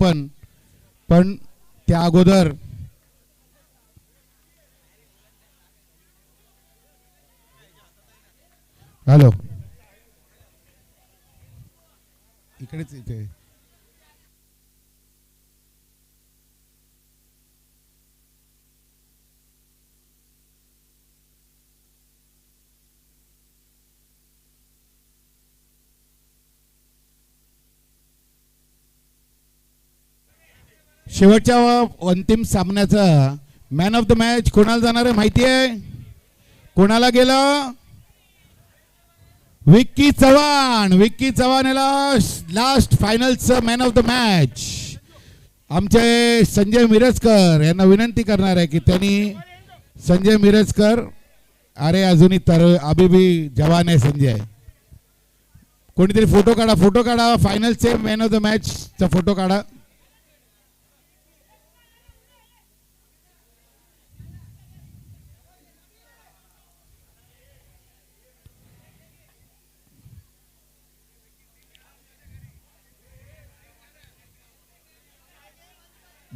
पण पण त्या अगोदर हॅलो. इकडेच इथे. शेवटच्या अंतिम सामन्याचा मॅन ऑफ द मॅच कोणाला जाणार आहे माहिती आहे? कोणाला गेलं? विक्की चव्हाण. विक्की चव्हाण याला लास्ट फायनलचं मॅन ऑफ द मॅच आमचे संजय मिरजकर यांना विनंती करणार आहे की त्यांनी संजय मिरजकर अरे अजूनही तर अभि जवान आहे संजय. कोणीतरी फोटो काढा फोटो काढा. फायनलचे मॅन ऑफ द मॅचचा फोटो काढा.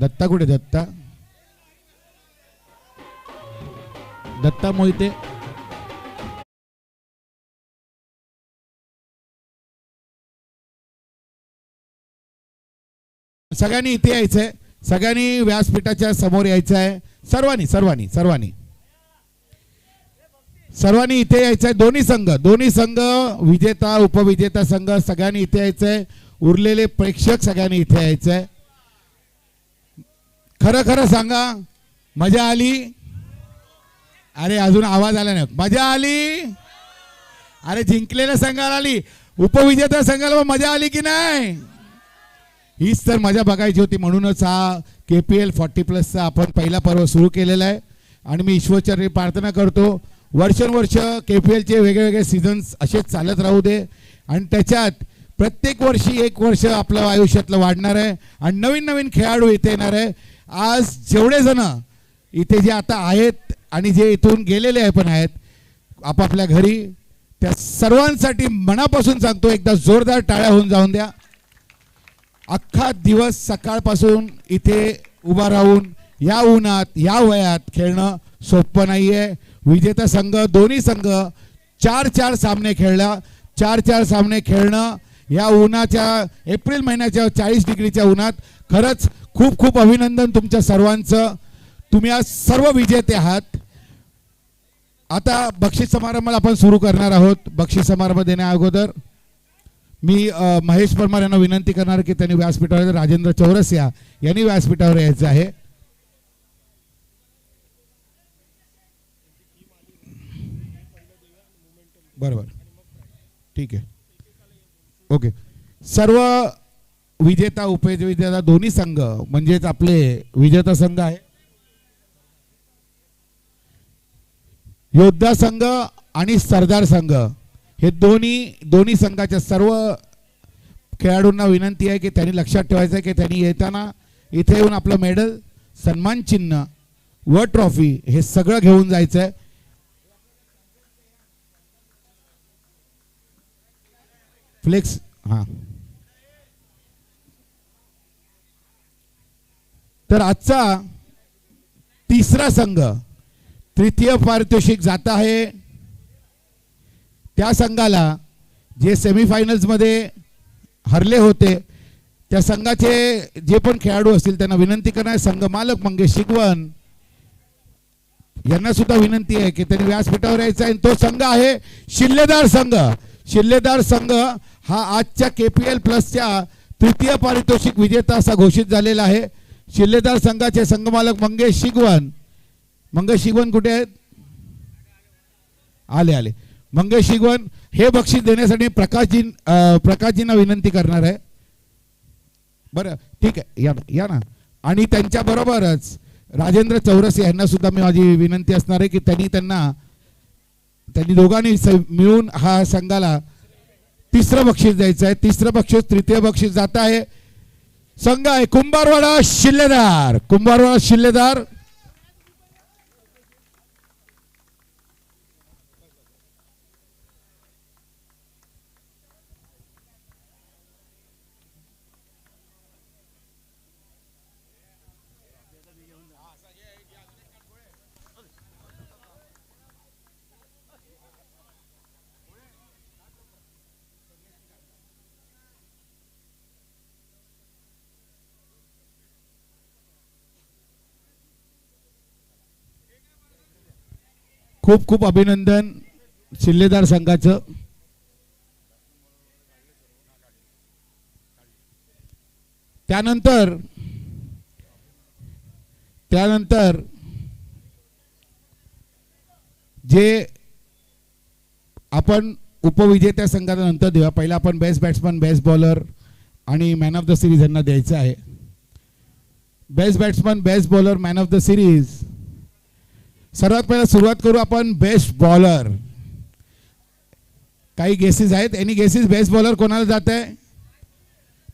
दत्ता कुठे? दत्ता. दत्ता मोहिते. सगळ्यांनी इथे यायचंय. सगळ्यांनी व्यासपीठाच्या समोर यायचं आहे सर्वांनी सर्वांनी सर्वांनी. सर्वांनी इथे यायचं आहे दोन्ही संघ दोन्ही संघ विजेता उपविजेता संघ सगळ्यांनी इथे यायचंय. उरलेले प्रेक्षक सगळ्यांनी इथे यायचंय. खरं खरं सांगा. मजा आली? अरे अजून आवाज आला नाही. मजा आली? अरे जिंकलेल्या संघाला आली. उपविजेता संघाला मजा आली की नाही? हीच तर मजा बघायची होती. म्हणूनच हा के पी एल फॉर्टी प्लसचा आपण पहिला पर्व सुरू केलेला आहे. आणि मी ईश्वरचरणी प्रार्थना करतो. वर्षानुवर्ष के पी एलचे वेगळेवेगळे सीझन्स असेच चालत राहू दे. आणि त्याच्यात प्रत्येक वर्षी एक वर्ष आपलं आयुष्यातलं वाढणार आहे. आणि नवीन नवीन खेळाडू इथे येणार आहे. आज जेवढे जण इथे जे आता आहेत आणि जे इथून गेलेले आहे पण आहेत आपापल्या घरी त्या सर्वांसाठी मनापासून सांगतो एकदा जोरदार टाळ्या होऊन जाऊन द्या. अख्खा दिवस सकाळपासून इथे उभा राहून या उन्हात या वयात खेळणं सोपं नाही आहे विजेता संघ दोन्ही संघ चार चार सामने खेळला. चार चार सामने खेळणं या उन्हाच्या एप्रिल महिन्याच्या चाळीस डिग्रीच्या उन्हात खरंच खूप खूप अभिनंदन तुमच्या सर्वांचं. तुम्ही आज सर्व विजेते आहात. आता बक्षीस समारंभाला आपण सुरू करणार आहोत. बक्षीस समारंभ देण्या अगोदर मी महेश परमार यांना विनंती करणार की त्यांनी व्यासपीठावर राजेंद्र चौरसिया यांनी व्यासपीठावर यायचं आहे. बरोबर. ठीक आहे. ओके. सर्व विजेता उपविजेता दोन्ही संघ म्हणजेच आपले विजेता संघ आहे. योद्धा संघ आणि सरदार संघ हे दोन्ही दोन्ही संघाच्या सर्व खेळाडूंना विनंती आहे की त्यांनी लक्षात ठेवायचं आहे की त्यांनी येताना इथे येऊन आपलं मेडल सन्मान चिन्ह व ट्रॉफी हे सगळं घेऊन जायचं आहे फ्लेक्स हां. तर आजचा तिसरा संघ तृतीय पारितोषिक जात आहे. त्या संघाला जे सेमीफायनल्समध्ये हरले होते त्या संघाचे जे पण खेळाडू असतील त्यांना विनंती करणार संघ मालक मंगेश शिगवण यांना सुद्धा विनंती आहे की त्यांनी व्यासपीठावर यायचं आहे. आणि तो संघ आहे शिल्लेदार संघ. शिल्लेदार संघ हा आजच्या के पी एल प्लसच्या तृतीय पारितोषिक विजेता असा घोषित झालेला आहे. शिल्लेदार संघाचे संघमालक मंगेश शिगवण मंगेश शिगवण कुठे आहेत? आले आले. मंगेश शिगवण हे बक्षीस देण्यासाठी प्रकाशजी प्रकाशजींना विनंती करणार आहे. बरं ठीक आहे या ना या ना. आणि त्यांच्या बरोबरच राजेंद्र चौरस यांना सुद्धा मी माझी विनंती असणार आहे की त्यांनी त्यांना त्यांनी दोघांनी स- मिळून हा संघाला तिसरं बक्षीस द्यायचं आहे. तिसरं बक्षीस तृतीय बक्षीस जात आहे. संघ आहे कुंभारवाडा शिल्लेदार. कुंभारवाडा शिल्लेदार. खूप खूप अभिनंदन शिल्लेदार संघाचं. त्यानंतर त्यानंतर जे आपण उपविजेत्या संघाला नंतर देऊया. पहिला आपण बेस्ट बॅट्समन बेस्ट बॉलर आणि मॅन ऑफ द सिरीज यांना द्यायचं आहे. Best batsman best bowler man of the series सर्वात पहिला सुरुवात करू आपण बेस्ट बॉलर काही गेसेस आहेत? एनी गेसेस बेस्ट बॉलर कोणाला जात आहे?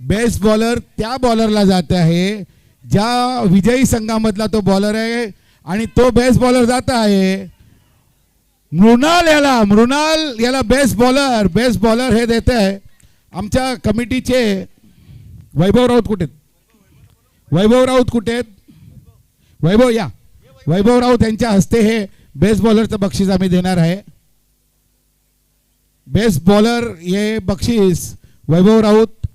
बेस्ट बॉलर त्या बॉलरला जात आहे ज्या विजयी संघामधला तो बॉलर आहे आणि तो बेस्ट बॉलर जात आहे. मृणाल याला मृणाल याला बेस्ट बॉलर बेस्ट बॉलर हे देत आहे. आमच्या कमिटीचे वैभव राऊत कुठे आहेत? वैभव राऊत कुठे आहेत? वैभव या. वैभव राऊत हस्ते हे बेस्ट बॉलरचं बक्षीस आम्ही देणार आहे. बेस्ट बॉलर हे बक्षीस वैभव राऊत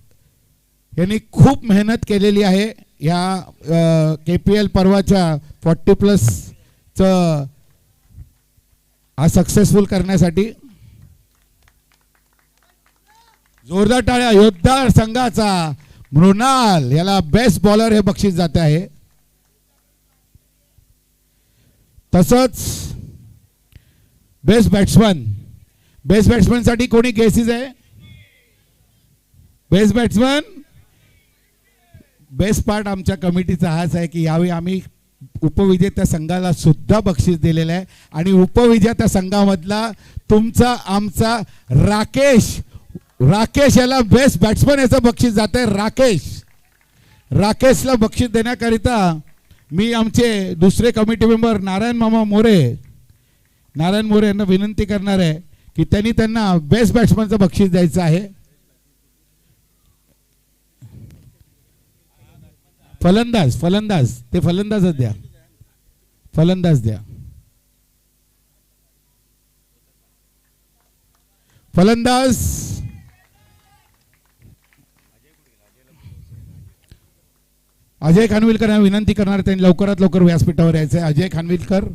यांनी खूप मेहनत केलेली आहे. या के पी एल पर्वाच्या फॉर्टी प्लसचं हा सक्सेसफुल करण्यासाठी. जोरदार टाळ्या योद्धा संघाचा मृणाल याला बेस्ट बॉलर हे बक्षीस जाते आहे. तसंच बेस्ट बॅट्समन बेस्ट बॅट्समनसाठी कोणी केसेस आहे? बेस्ट बॅट्समन बेस्ट पार्ट आमच्या कमिटीचा हाच आहे की यावेळी आम्ही उपविजेत्या संघाला सुद्धा बक्षीस दिलेलं आहे. आणि उपविजेत्या संघामधला तुमचा आमचा राकेश राकेश याला बेस्ट बॅट्समन याचं बक्षीस जात आहे राकेश. राकेशला बक्षीस देण्याकरिता मी आमचे दुसरे कमिटी मेंबर नारायण मामा मोरे नारायण मोरे यांना विनंती करणार आहे की त्यांनी त्यांना बेस्ट बॅट्समनचं बक्षीस द्यायचं आहे. फलंदाज फलंदाज ते फलंदाजच द्या. फलंदाज द्या. फलंदाज अजय खानविलकर यांना विनंती करणार आहे, त्यांनी लवकरात लवकर व्यासपीठावर यायचं आहे अजय खानविलकर.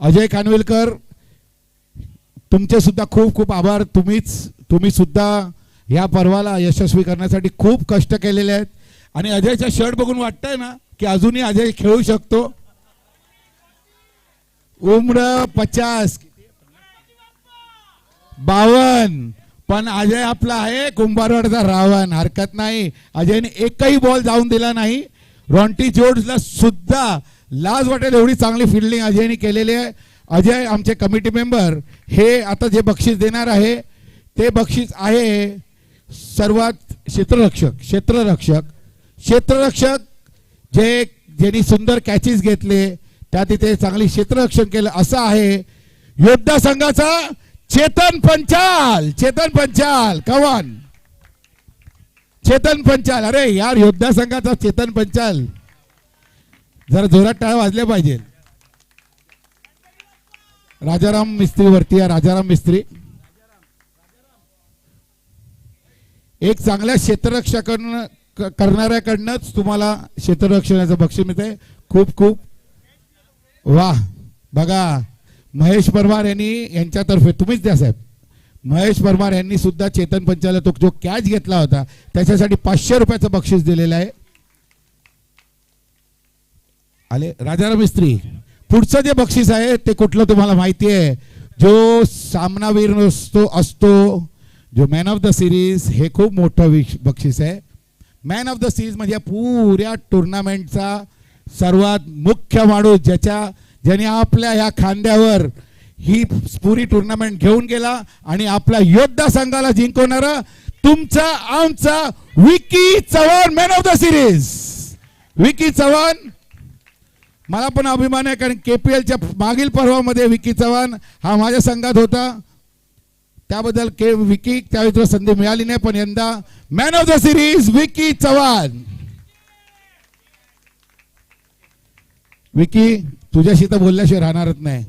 अजय खानविलकर तुमचे सुद्धा खूप खूप आभार. तुम्हीच तुम्ही सुद्धा या पर्वाला यशस्वी करण्यासाठी खूप कष्ट केलेले आहेत. आणि अजयचा शर्ट बघून वाटतंय ना की अजूनही अजय खेळू शकतो. उम्र पचास. बावन. पण अजय आपला आहे कुंभारवाडचा रावण हरकत नाही. अजयने एकही बॉल जाऊन दिला नाही. रॉन्टी जोड्सला सुद्धा लाज वाटेल एवढी चांगली फिल्डिंग अजयने केलेली आहे. अजय आमचे कमिटी मेंबर हे आता जे बक्षीस देणार आहे ते बक्षीस आहे सर्वात क्षेत्ररक्षक क्षेत्ररक्षक. क्षेत्ररक्षक जे ज्यांनी सुंदर कॅचेस घेतले त्या तिथे चांगली क्षेत्ररक्षण केलं असं आहे. योद्धा संघाचा चेतन पंचाल चेतन पंचाल कवान चेतन पंचाल अरे यार योद्धा संघाचा चेतन पंचाल. जरा जोरात टाळ वाजल्या पाहिजे. राजाराम मिस्त्री वरती या राजाराम मिस्त्री. एक चांगल्या क्षेत्ररक्षकांना करणाऱ्याकडनंच तुम्हाला क्षेत्ररक्षणाचं बक्षीस मिळते खूप खूप. वा बघा. महेश परमार यांनी यांच्यातर्फे तुम्हीच द्या साहेब. महेश परमार यांनी सुद्धा चेतन पंचाला तो जो कॅच घेतला होता त्याच्यासाठी पाचशे रुपयाचं बक्षीस दिलेलं आहे. आले राजाराम मिस्त्री पुढचं जे बक्षीस आहे ते कुठलं तुम्हाला माहिती आहे? जो सामनावीर नसतो असतो जो मॅन ऑफ द सिरीज हे खूप मोठं बक्षीस आहे. मॅन ऑफ द सिरीज म्हणजे या पुऱ्या टुर्नामेंटचा सर्वात मुख्य माणूस ज्याच्या ज्याने आपल्या ह्या खांद्यावर ही पुरी टुर्नामेंट घेऊन गेला आणि आपल्या योद्धा संघाला जिंकवणारा तुमचा आमचा Vicky Chavan man of the series Vicky Chavan मला पण अभिमान आहे कारण के पी एलच्या मागील पर्वामध्ये विकी चव्हाण हा माझ्या संघात होता. त्याबद्दल के विकी त्यावेळी तुला संधी मिळाली नाही पण यंदा man of the series Vicky Chavan. Vicky तुझ्याशी तर बोलल्याशिवाय राहणारच नाही.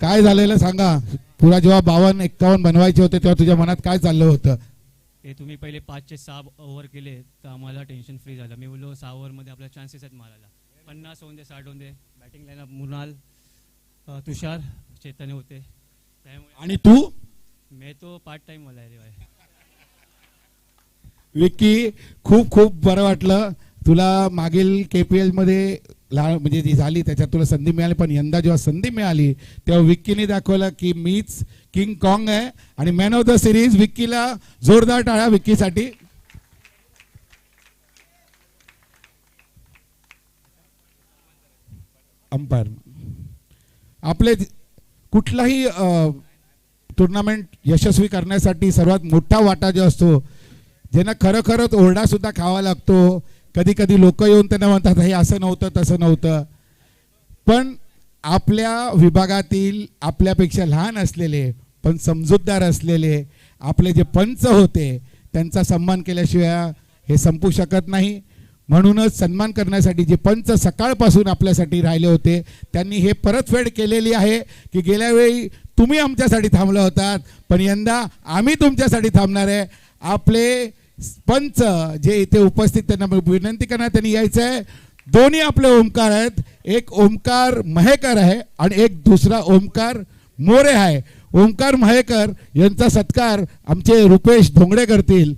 काय झालेलं सांगा. पुरा जेव्हा बावन्न एक्कावन्न बनवायचे होते तेव्हा तुझ्या मनात काय चाललं होतं? ते तुम्ही पहिले पाचचे सहा ओव्हर केले तर आम्हाला टेन्शन फ्री झालं. मी बोललो सहा ओव्हरमध्ये आपला चान्सेस आहेत मारायला. पन्नास होऊन दे साठ होऊन दे. बॅटिंग लाईनअप मृणाल तुषार चैतन्य होते. त्यामुळे आणि तू? मी तो पार्ट टाइम मला आहे रे भाई. विक्की खूप खूप बरं वाटलं. तुला मागील केपीएलमध्ये लहान म्हणजे जी झाली त्याच्यात तुला संधी मिळाली पण यंदा जेव्हा संधी मिळाली तेव्हा विक्कीने दाखवलं की मीच किंग कॉंग आहे आणि मॅन ऑफ द सिरीज विक्कीला जोरदार टाळा विक्कीसाठी. अंपायर. आपले कुठलाही टुर्नामेंट यशस्वी करण्यासाठी सर्वात मोठा वाटा जो असतो ज्यांना खरोखरच ओरडा सुद्धा खावा लागतो कधी कधी लोक येऊन त्यांना म्हणतात हे असं नव्हतं तसं नव्हतं. पण आपल्या विभागातील आपल्यापेक्षा लहान असलेले पण समजूतदार असलेले आपले जे पंच होते त्यांचा सन्मान केल्याशिवाय हे संपू शकत नाही. म्हणूनच सन्मान करण्यासाठी जे पंच सकाळपासून आपल्यासाठी राहिले होते त्यांनी हे परतफेड केलेली आहे की गेल्या वेळी तुम्ही आमच्यासाठी थांबला होतात पण यंदा आम्ही तुमच्यासाठी थांबणार आहे. आपले पंच जे इथे उपस्थित त्यांना विनंती करणार त्यांनी यायचं आहे दोन्ही आपले ओमकार आहेत. एक ओमकार महेकर आहे आणि एक दुसरा ओमकार मोरे आहे. ओमकार महेकर यांचा सत्कार आमचे रुपेश धोंगडे करतील.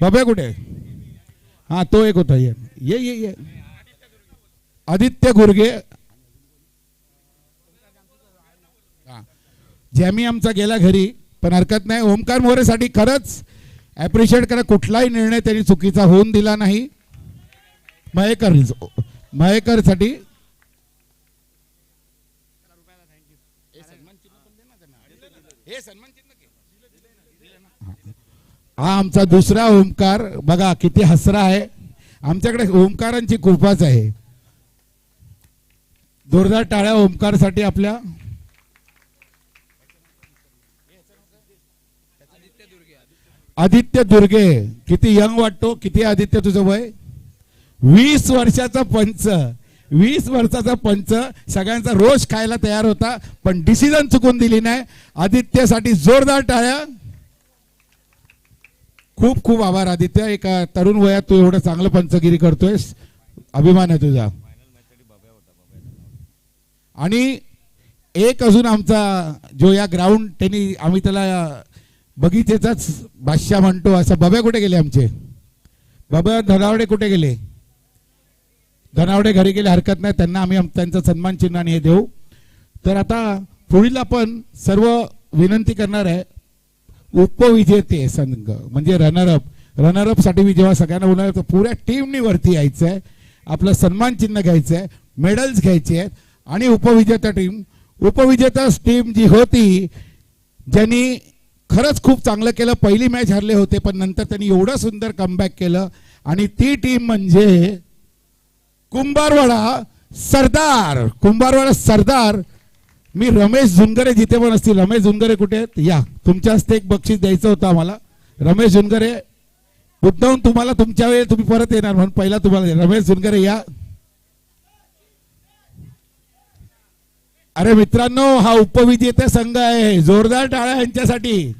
बाबा कुठे? हा तो एक होता. ये ये ये ये. आदित्य गुरगे. हा. जॅमी आमचा गेला घरी पण हरकत नाही. ओमकार मोरेसाठी खरंच ॲप्रिशिएट करा. कुठलाही निर्णय त्यांनी चुकीचा होऊन दिला नाही. मयेकर मयेकरसाठी हा आमचा दुसरा ओमकार. बघा किती हसरा आहे. आमच्याकडे ओंकारांची कृपाच आहे. जोरदार टाळ्या ओंकारसाठी आपल्या. आदित्य दुर्गे किती यंग वाटतो? किती आदित्य तुझं वय? वीस वर्षाचा पंच. वीस वर्षाचा पंच. सगळ्यांचा रोज खायला तयार होता पण डिसिजन चुकून दिली नाही. आदित्यसाठी जोरदार टाळ्या. खूप खूप आभार आदित्य. एका तरुण वयात तू एवढं चांगलं पंचगिरी करतोयस. अभिमान आहे तुझा. आणि एक अजून आमचा जो या ग्राउंड त्यांनी आम्ही त्याला बगीचेचाच बादशाह म्हणतो असं बब्या कुठे गेले आमचे? बाबा धनावडे कुठे गेले? धनावडे घरी गेले हरकत नाही त्यांना आम्ही त्यांचं सन्मान चिन्ह हे देऊ. तर आता पुढील आपण सर्व विनंती करणार आहे उपविजेते संघ म्हणजे रनरअप रनरअपसाठी मी जेव्हा सगळ्यांना बोलणार तर पुऱ्या टीमनी वरती यायचं आहे. आपलं सन्मान चिन्ह घ्यायचं आहे मेडल्स घ्यायचे आहेत आणि उपविजेता टीम उपविजेता टीम जी होती ज्यांनी खरंच खूप चांगलं केलं. पहिली मॅच हरले होते पण नंतर त्यांनी एवढं सुंदर कमबॅक केलं. आणि ती टीम म्हणजे कुंभारवाडा सरदार. कुंभारवाडा सरदार. मी रमेश झुनगरे जिथे पण असतील. रमेश झुनगरे कुठे आहेत? या. तुमच्या हस्ते एक बक्षीस द्यायचं होतं आम्हाला. रमेश झुनगरे मुद्दाहून तुम्हाला तुमच्या वेळी तुम्ही परत येणार म्हणून पहिला तुम्हाला रमेश झुनगरे या. अरे मित्रांनो हा उपविजेता संघ आहे. जोरदार टाळा यांच्यासाठी.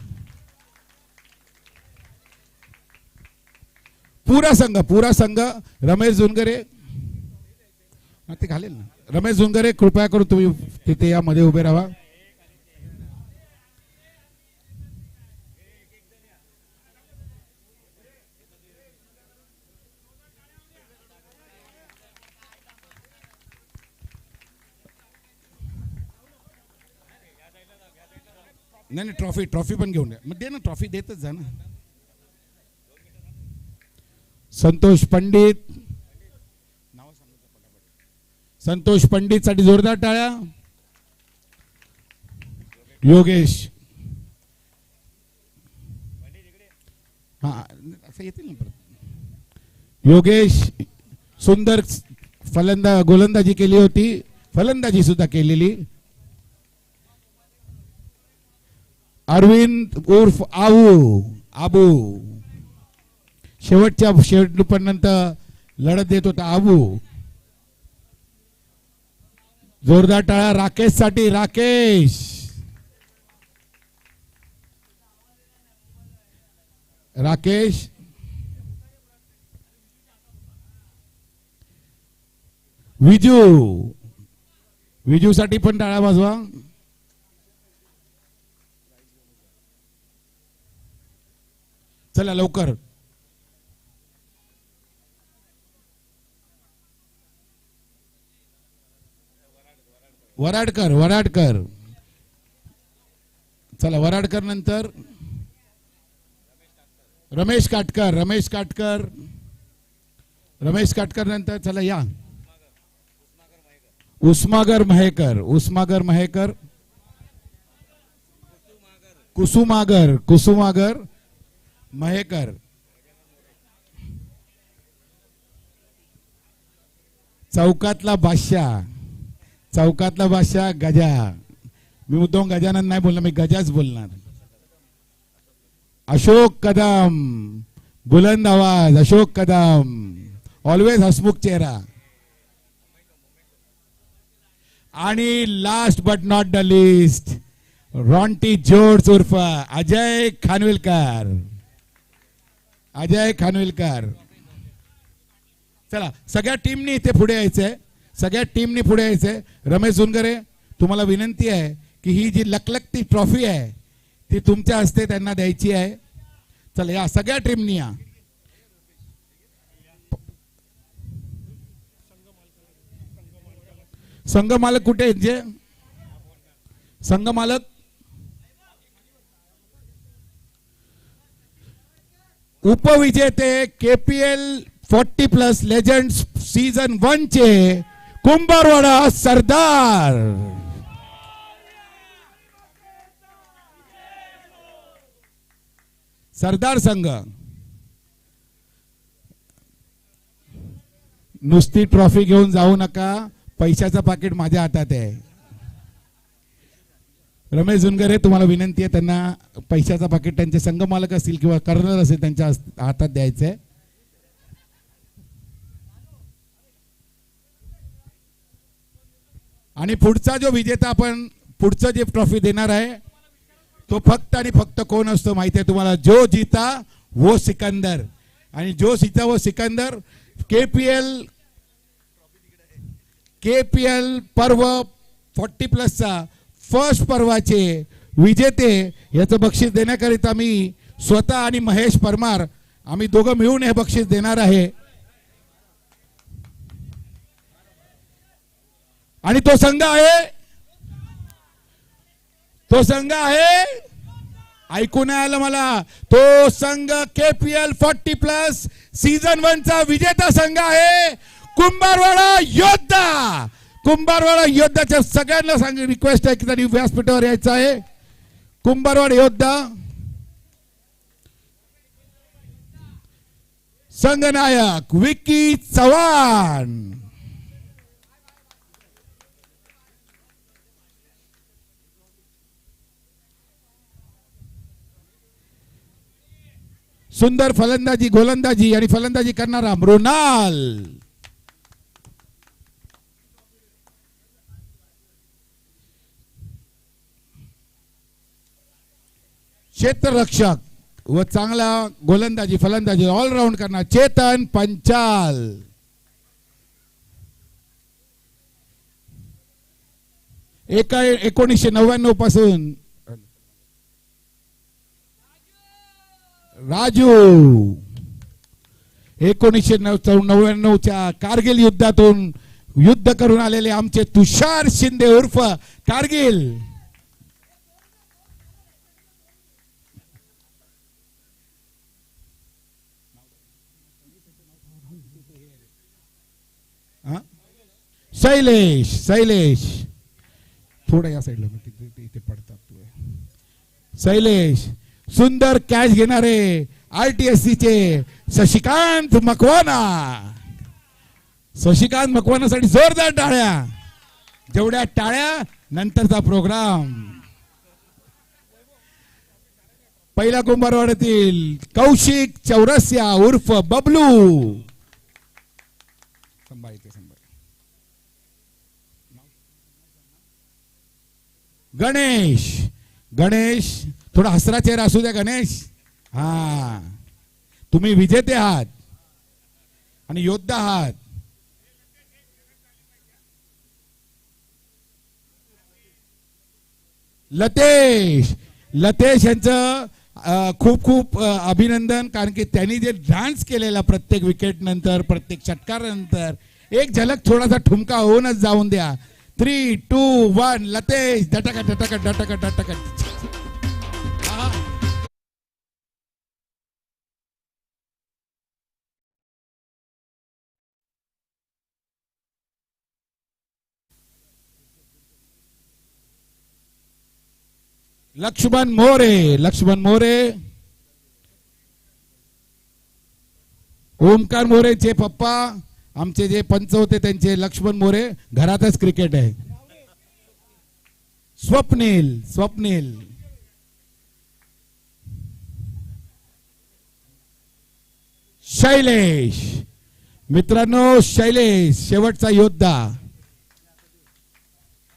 पुरा संघ पुरा संघ. रमेश झुनगरे. ते घालेल ना. रमेश झुंगरे कृपया करून तुम्ही तिथे या मध्ये उभे राहा. नाही नाही ट्रॉफी ट्रॉफी पण घेऊन या. मग दे ना ट्रॉफी देतच जा ना. संतोष पंडित. संतोष पंडित साठी जोरदार टाळ्या. योगेश. हा असं येतील ना योगेश सुंदर फलंदा गोलंदाजी केली होती. फलंदाजी सुद्धा केलेली. अरविंद उर्फ आऊ आबू. शेवटच्या शेवटपर्यंत लढत देत होता आबू. जोरदार टाळा राकेशसाठी राकेश. राकेश. विजू. विजू साठी पण टाळा वाजवा. चला लवकर. वराडकर वराडकर. चला वराडकर नंतर. रमेश काटकर रमेश काटकर. रमेश काटकर नंतर चला या. उस्मागर महेकर उस्मागर महेकर. कुसुमागर कुसुमागर महेकर. चौकातला बादशाह. चौकातला बादशाह गजा. मी मुद्दाम गजानन नाही बोलणार मी गजाच बोलणार. अशोक कदम बुलंद आवाज अशोक कदम. ऑलवेज हसमुख चेहरा. आणि last but not the least Ronty Jores उर्फ अजय खानविलकर अजय खानविलकर चला सगळ्या टीमनी इथे पुढे यायचंय. सगळ्या टीमनी पुढे यायचंय. रमेश जुनगरे तुम्हाला विनंती आहे की ही जी लकलकती ट्रॉफी आहे ती तुमच्या हस्ते त्यांना द्यायची आहे. चला या सगळ्या टीमनी या. संघ मालक कुठे आहेत जे? संघ मालक? उपविजेते KPL forty plus legend season one चे कुंभारवाडा सरदार सरदार संघ नुसती ट्रॉफी घेऊन जाऊ नका. पैशाचं पाकिट माझ्या हातात आहे. रमेश जुनगरे तुम्हाला विनंती आहे त्यांना पैशाचं पाकिट त्यांचे संघ मालक असतील किंवा कर्नल असेल त्यांच्या हातात हातात द्यायचंय. आणि पुढचा जो विजेता आपण पुढचं जे ट्रॉफी देणार आहे तो फक्त आणि फक्त कोण असतो माहिती आहे तुम्हाला? जो जिता वो सिकंदर. आणि जो जिता वो Sikandar K P L K P L पर्व फोर्टी प्लसचा फर्स्ट पर्वाचे विजेते याचं बक्षीस देण्याकरिता मी स्वतः आणि महेश परमार आम्ही दोघं मिळून हे बक्षीस देणार आहे. आणि तो संघ आहे? तो संघ आहे? ऐकून नाही आलं मला. तो संघ केपीएल फोर्टी प्लस सीझन वनचा विजेता संघ आहे. कुंभारवाडा योद्धा. कुंभारवाडा योद्धाच्या सगळ्यांना सांग रिक्वेस्ट आहे की त्यांनी व्यासपीठावर यायचं आहे. कुंभारवाडा योद्धा. संघनायक विकी चव्हाण. सुंदर फलंदाजी गोलंदाजी आणि फलंदाजी करणारा मृणाल. क्षेत्ररक्षक व चांगला गोलंदाजी फलंदाजी ऑलराऊंड करणार चेतन पंचाल. एका एकोणीसशे नव्याण्णवपासून राजू एकोणीसशे नव्याण्णवच्या कारगिल युद्धातून युद्ध करून आलेले आमचे तुषार शिंदे उर्फ कारगिल. हा? शैलेश शैलेश. थोडं या साईडला इथे पडतात तू. शैलेश. सुंदर कॅश घेणारे आर टी एस चे शशिकांत मकवाना. शशिकांत मकवानासाठी जोरदार टाळ्या. जेवढ्या टाळ्या नंतरचा प्रोग्राम पहिल्या कुंभारवाड्यातील कौशिक चौरस्या उर्फ बबलू. गणेश. गणेश थोडा हसरा चेहरा असू द्या गणेश. हा. तुम्ही विजेते आहात. आणि योद्धा आहात. लतेश. लतेश यांचं खूप खूप अभिनंदन कारण की त्यांनी जे डान्स केलेला प्रत्येक विकेट नंतर प्रत्येक षटकारानंतर एक झलक थोडासा ठुमका होऊनच जाऊन द्या. Three two one Latesh. डटका डटका डटका डटका लक्ष्मण मोरे लक्ष्मण मोरे. ओमकार मोरेचे पप्पा आमचे जे पंच होते त्यांचे लक्ष्मण मोरे घरातच क्रिकेट आहे. स्वप्नील स्वप्नील. शैलेश. मित्रांनो शैलेश शेवटचा योद्धा.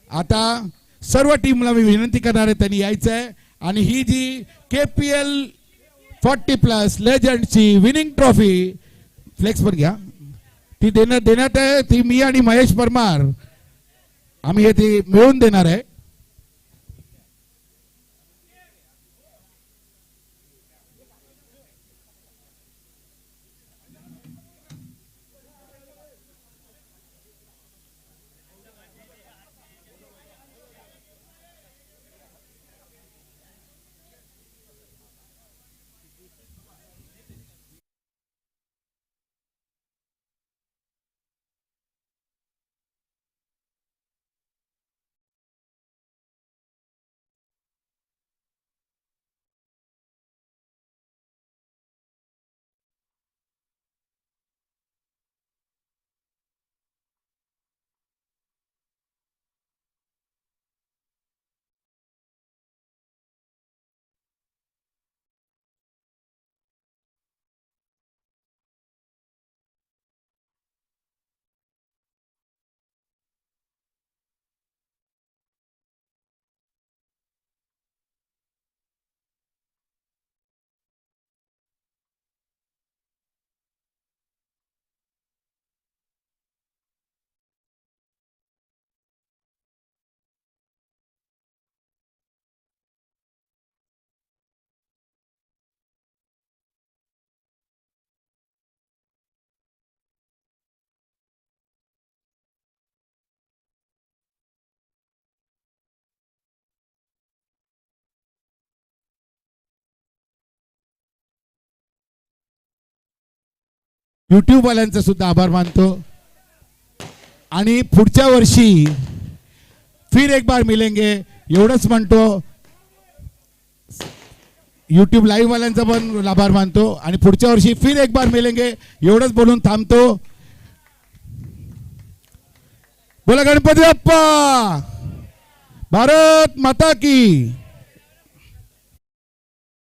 आता सर्व टीमला मी विनंती करणार आहे त्यांनी यायचं आहे आणि ही जी K P L forty plus लेजंडची winning trophy flex पण घ्या. ती देण्यात देण्यात आहे ती मी आणि महेश परमार. आम्ही हे ती मिळून देणार आहे. युट्यूबवाल्यांचा सुद्धा आभार मानतो. आणि पुढच्या वर्षी फिर एक बार मिलेंगे एवढंच म्हणतो. युट्यूब लाईव्हवाल्यांचा पण आभार मानतो. आणि पुढच्या वर्षी फिर एक बार मिलेंगे एवढंच बोलून थांबतो. बोला गणपती बाप्पा! भारत माता की!